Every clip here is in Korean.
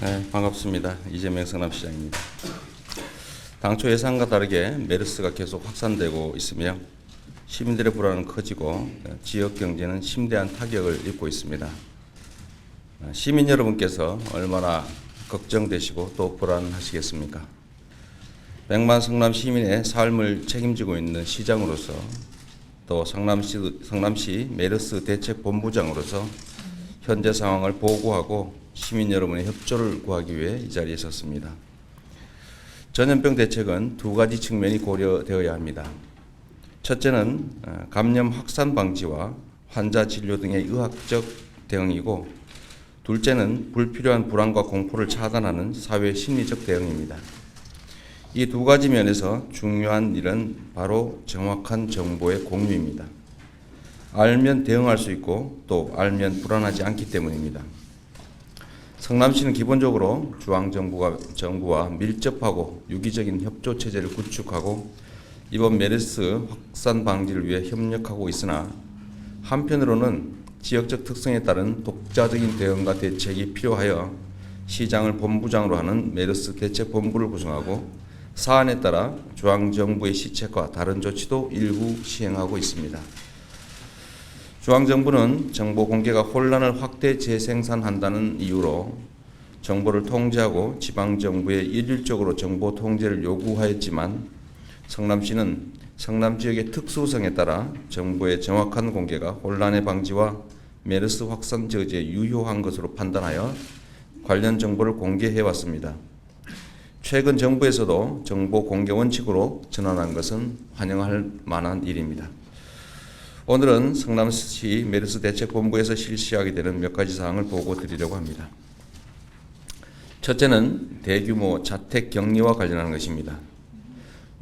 네, 반갑습니다. 이재명 성남시장입니다. 당초 예상과 다르게 메르스가 계속 확산되고 있으며 시민들의 불안은 커지고 지역 경제는 심대한 타격을 입고 있습니다. 시민 여러분께서 얼마나 걱정되시고 또 불안하시겠습니까? 백만 성남 시민의 삶을 책임지고 있는 시장으로서 또 성남시, 성남시 메르스 대책 본부장으로서 현재 상황을 보고하고 시민 여러분의 협조를 구하기 위해 이 자리에 섰습니다. 전염병 대책은 두 가지 측면이 고려되어야 합니다. 첫째는 어, 감염 확산 방지와 환자 진료 등의 의학적 대응이고 둘째는 불필요한 불안과 공포를 차단하는 사회 심리적 대응입니다. 이 두 가지 면에서 중요한 일은 바로 정확한 정보의 공유입니다. 알면 대응할 수 있고 또 알면 불안하지 않기 때문입니다. 성남시는 기본적으로 중앙정부가 정부와 밀접하고 유기적인 협조 체제를 구축하고 이번 메르스 확산 방지를 위해 협력하고 있으나 한편으로는 지역적 특성에 따른 독자적인 대응과 대책이 필요하여 시장을 본부장으로 하는 메르스 대책 본부를 구성하고 사안에 따라 중앙정부의 시책과 다른 조치도 일부 시행하고 있습니다. 중앙정부는 정보 공개가 혼란을 확대 재생산한다는 이유로 정보를 통제하고 지방정부에 일률적으로 정보 통제를 요구하였지만 성남시는 성남 지역의 특수성에 따라 정보의 정확한 공개가 혼란의 방지와 메르스 확산 저지에 유효한 것으로 판단하여 관련 정보를 공개해 왔습니다. 최근 정부에서도 정보 공개 원칙으로 전환한 것은 환영할 만한 일입니다. 오늘은 성남시 메르스 대책본부에서 실시하게 되는 몇 가지 사항을 보고 드리려고 합니다. 첫째는 대규모 자택 격리와 관련한 것입니다.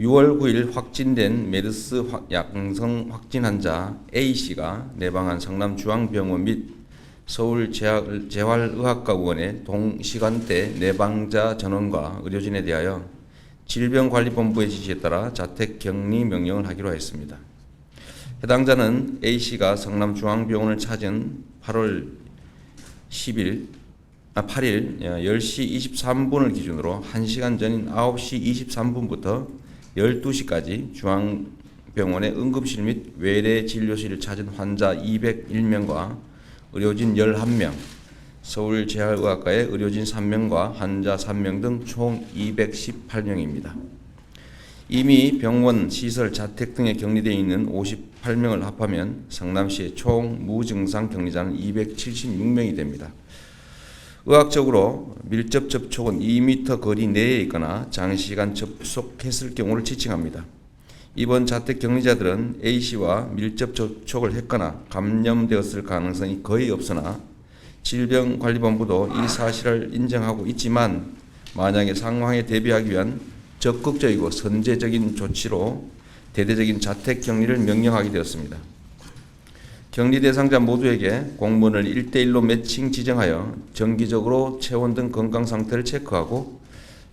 6월 9일 확진된 메르스 양성 확진 환자 A씨가 내방한 성남중앙병원 및 서울재활의학과의원의 동시간대 내방자 전원과 의료진에 대하여 질병관리본부의 지시에 따라 자택 격리 명령을 하기로 했습니다. 해당자는 A씨가 성남중앙병원을 찾은 8월 10일, 아, 8일 10시 23분을 기준으로 1시간 전인 9시 23분부터 12시까지 중앙병원의 응급실 및 외래 진료실을 찾은 환자 201명과 의료진 11명, 서울재활의학과의 의료진 3명과 환자 3명 등 총 218명입니다. 이미 병원, 시설, 자택 등에 격리되어 있는 58명을 합하면 성남시의 총 무증상 격리자는 276명이 됩니다. 의학적으로 밀접 접촉은 2m 거리 내에 있거나 장시간 접촉했을 경우를 지칭합니다. 이번 자택 격리자들은 A씨와 밀접 접촉을 했거나 감염되었을 가능성이 거의 없으나 질병관리본부도 이 사실을 인정하고 있지만 만약에 상황에 대비하기 위한 적극적이고 선제적인 조치로 대대적인 자택 격리를 명령하게 되었습니다. 격리 대상자 모두에게 공무원을 1대1로 매칭 지정하여 정기적으로 체온 등 건강 상태를 체크하고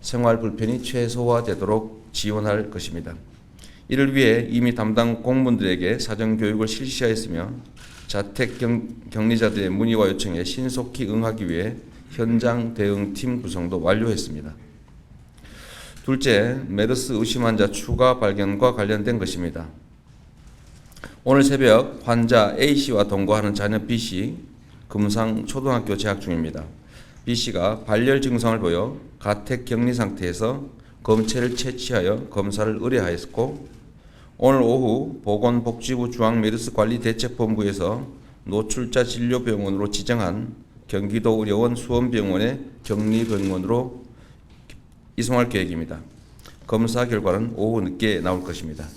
생활 불편이 최소화되도록 지원할 것입니다. 이를 위해 이미 담당 공무원들에게 사전 교육을 실시하였으며 자택 격리자들의 문의와 요청에 신속히 응하기 위해 현장 대응팀 구성도 완료했습니다. 둘째, 메르스 의심 환자 추가 발견과 관련된 것입니다. 오늘 새벽 환자 A씨와 동거하는 자녀 B씨 금상 초등학교 재학 중입니다. B씨가 발열 증상을 보여 가택 격리 상태에서 검체를 채취하여 검사를 의뢰하였고 오늘 오후 보건복지부 중앙메르스관리대책본부에서 노출자 진료병원으로 지정한 경기도 의료원 수원병원의 격리병원으로 이송할 계획입니다. 검사 결과는 오후 늦게 나올 것입니다.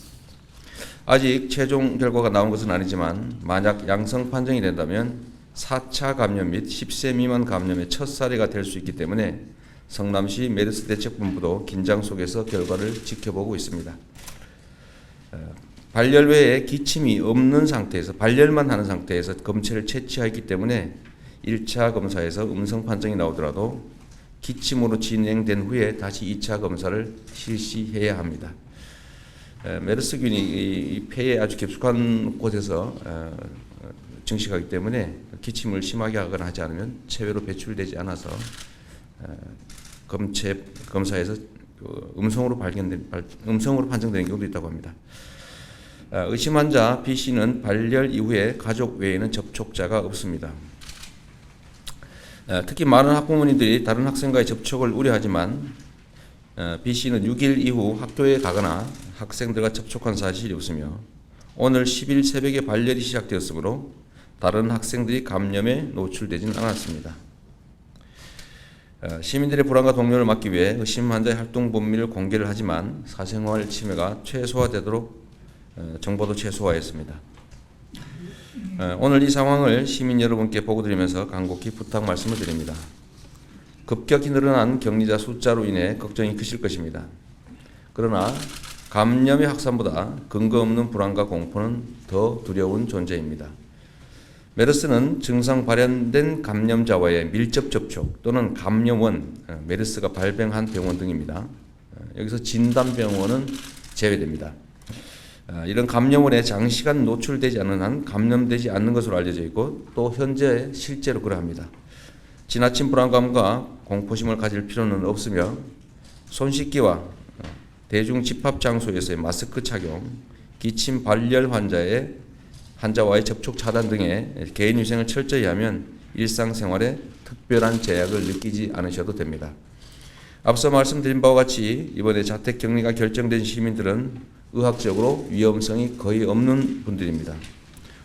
아직 최종 결과가 나온 것은 아니지만 만약 양성 판정이 된다면 4차 감염 및 10세 미만 감염의 첫 사례가 될 수 있기 때문에 성남시 메르스 대책본부도 긴장 속에서 결과를 지켜보고 있습니다. 발열 외에 기침이 없는 상태에서 발열만 하는 상태에서 검체를 채취하기 때문에 1차 검사에서 음성 판정이 나오더라도 기침으로 진행된 후에 다시 2차 검사를 실시해야 합니다. 메르스균이 폐에 아주 깊숙한 곳에서 증식하기 때문에 기침을 심하게 하거나 하지 않으면 체외로 배출되지 않아서 검체 검사에서 그 음성으로 발견된 발- 음성으로 판정되는 경우도 있다고 합니다. 아, 의심 환자 B 씨는 발열 이후에 가족 외에는 접촉자가 없습니다. 아, 특히 많은 학부모님들이 다른 학생과의 접촉을 우려하지만 어, B 씨는 6일 이후 학교에 가거나 학생들과 접촉한 사실이 없으며 오늘 10일 새벽에 발열이 시작되었으므로 다른 학생들이 감염에 노출되지는 않았습니다. 어, 시민들의 불안과 동요를 막기 위해 의심 환자의 활동 범위를 공개를 하지만 사생활 침해가 최소화되도록 어, 정보도 최소화했습니다. 어, 오늘 이 상황을 시민 여러분께 보고드리면서 간곡히 부탁 말씀을 드립니다. 급격히 늘어난 격리자 숫자로 인해 걱정이 크실 것입니다. 그러나 감염의 확산보다 근거 없는 불안과 공포는 더 두려운 존재입니다. 메르스는 증상 발현된 감염자와의 밀접 접촉 또는 감염원, 어, 메르스가 발병한 병원 등입니다. 어, 여기서 진단병원은 제외됩니다. 아, 이런 감염원에 장시간 노출되지 않는 한 감염되지 않는 것으로 알려져 있고 또 현재 실제로 그러합니다. 지나친 불안감과 공포심을 가질 필요는 없으며 손 씻기와 어, 대중 집합 장소에서의 마스크 착용, 기침 발열 환자의 환자와의 접촉 차단 등의 개인 위생을 철저히 하면 일상생활에 특별한 제약을 느끼지 않으셔도 됩니다. 앞서 말씀드린 바와 같이 이번에 자택 격리가 결정된 시민들은 의학적으로 위험성이 거의 없는 분들입니다.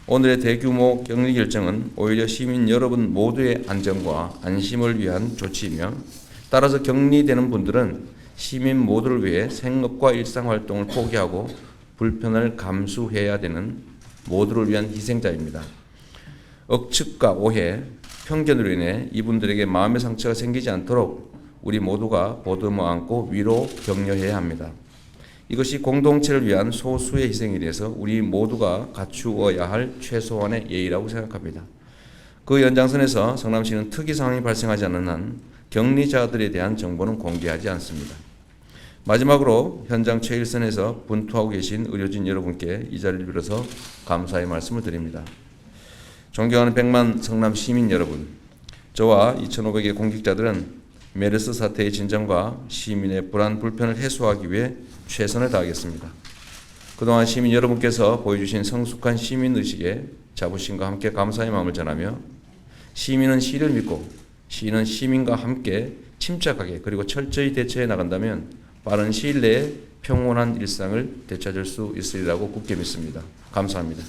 오늘의 대규모 격리 결정은 오히려 시민 여러분 모두의 안전과 안심을 위한 조치이며 따라서 격리되는 분들은 시민 모두를 위해 생업과 일상 활동을 포기하고 불편을 감수해야 되는 모두를 위한 희생자입니다. 억측과 오해, 편견으로 인해 이분들에게 마음의 상처가 생기지 않도록 우리 모두가 보듬어 안고 위로 격려해야 합니다. 이것이 공동체를 위한 소수의 희생에 대해서 우리 모두가 갖추어야 할 최소한의 예의라고 생각합니다. 그 연장선에서 성남시는 특이 상황이 발생하지 않는 한 격리자들에 대한 정보는 공개하지 않습니다. 마지막으로 현장 최일선에서 분투하고 계신 의료진 여러분께 이 자리를 빌어서 감사의 말씀을 드립니다. 존경하는 백만 성남 시민 여러분, 저와 2,500의 공직자들은 메르스 사태의 진정과 시민의 불안 불편을 해소하기 위해 최선을 다하겠습니다. 그동안 시민 여러분께서 보여주신 성숙한 시민 의식에 자부심과 함께 감사의 마음을 전하며 시민은 시를 믿고 시는 시민과 함께 침착하게 그리고 철저히 대처해 나간다면 빠른 시일 내에 평온한 일상을 되찾을 수 있으리라고 굳게 믿습니다. 감사합니다.